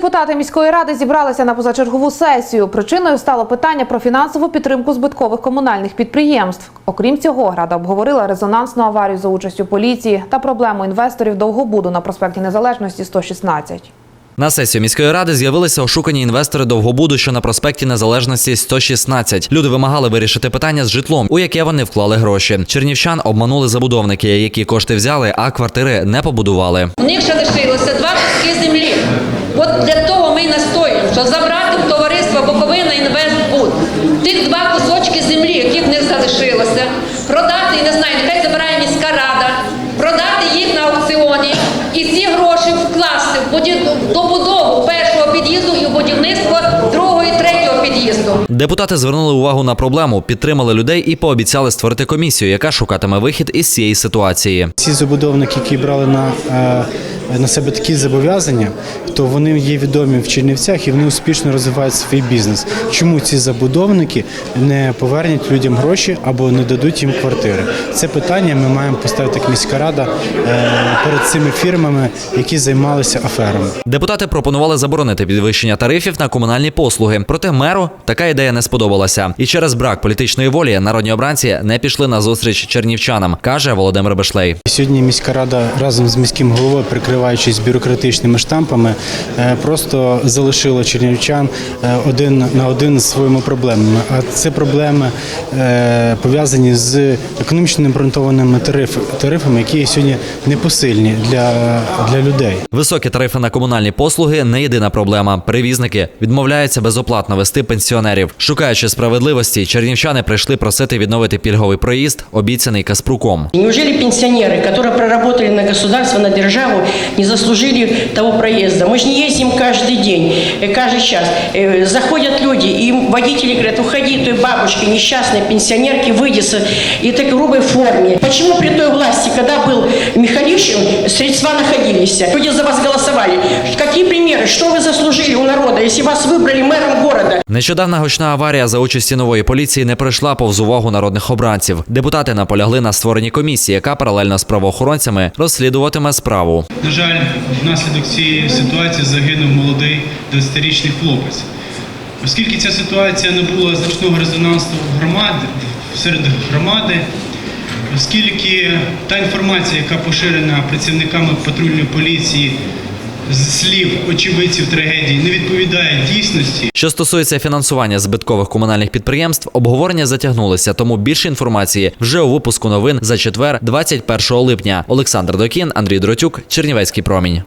Депутати міської ради зібралися на позачергову сесію. Причиною стало питання про фінансову підтримку збиткових комунальних підприємств. Окрім цього, рада обговорила резонансну аварію за участю поліції та проблему інвесторів довгобуду на проспекті Незалежності 116. На сесію міської ради з'явилися ошукані інвестори довгобуду, що на проспекті Незалежності 116. Люди вимагали вирішити питання з житлом, у яке вони вклали гроші. Чернівчан обманули забудовники, які кошти взяли, а квартири не побудували. У них ще лишилося два куски землі. От для того ми й настоюємо, що забрати в товариство Буковина Інвестбуд тих два кусочки землі, які в них залишилося, продати, я не знаю, нехай забирає міська рада, продати їх на аукціоні і ці гроші вкласти в в добудову першого під'їзду і в будівництво другого і третього під'їзду. Депутати звернули увагу на проблему, підтримали людей і пообіцяли створити комісію, яка шукатиме вихід із цієї ситуації. Ці забудовники, які брали на, е, на себе такі зобов'язання, то вони є відомі в Чернівцях і вони успішно розвивають свій бізнес. Чому ці забудовники не повернуть людям гроші або не дадуть їм квартири? Це питання ми маємо поставити як міська рада е, перед цими фірмами, які займалися аферами. Депутати пропонували заборонити підвищення тарифів на комунальні послуги. Проте меру така ідея не сподобалася. І через брак політичної волі народні обранці не пішли на зустріч чернівчанам, каже Володимир Бешлей. Сьогодні міська рада разом з міським головою, прикриваючись бюрократичними штампами, е, просто залишила чернівчан е, один на один з своїми проблемами. А це проблеми е, пов'язані з економічно необґрунтованими тариф- тарифами, які сьогодні непосильні для, для людей. Високі тарифи на комунальні послуги не єдина проблема. Перевізники відмовляються безоплатно вести пенсіонерів. Шукаючи справедливості, чернівчани прийшли просити відновити пільговий проїзд, обіцяний Каспруком. Неужели пенсионеры, которые проработали на государство, на державу, не заслужили того проезда? Мы же не ездим каждый день, э, каждый час. Э, Заходят люди, и водители говорят, уходи той бабушке, несчастной пенсионерке, выйди с этой грубой форме. Почему при той власти, когда был Михалишин, средства находились? Люди за вас голосовали. Какие примеры? Что вы заслужили у народа, если вас выбрали мэром города? Нещодавна гучна аварія за участі нової поліції не пройшла повз увагу народних обранців. Депутати наполягли на створенні комісії, яка паралельно з правоохоронцями розслідуватиме справу. На жаль, внаслідок цієї ситуації загинув молодий 20-річний хлопець. Оскільки ця ситуація не була значного резонансу в громади, серед громади, оскільки та інформація, яка поширена працівниками патрульної поліції слів очевидців трагедії, не відповідає дійсності, Що стосується фінансування збиткових комунальних підприємств, обговорення затягнулося, тому більше інформації вже у випуску новин за четвер, 21 липня. Олександр Докін, Андрій Дротюк, Чернівецький промінь.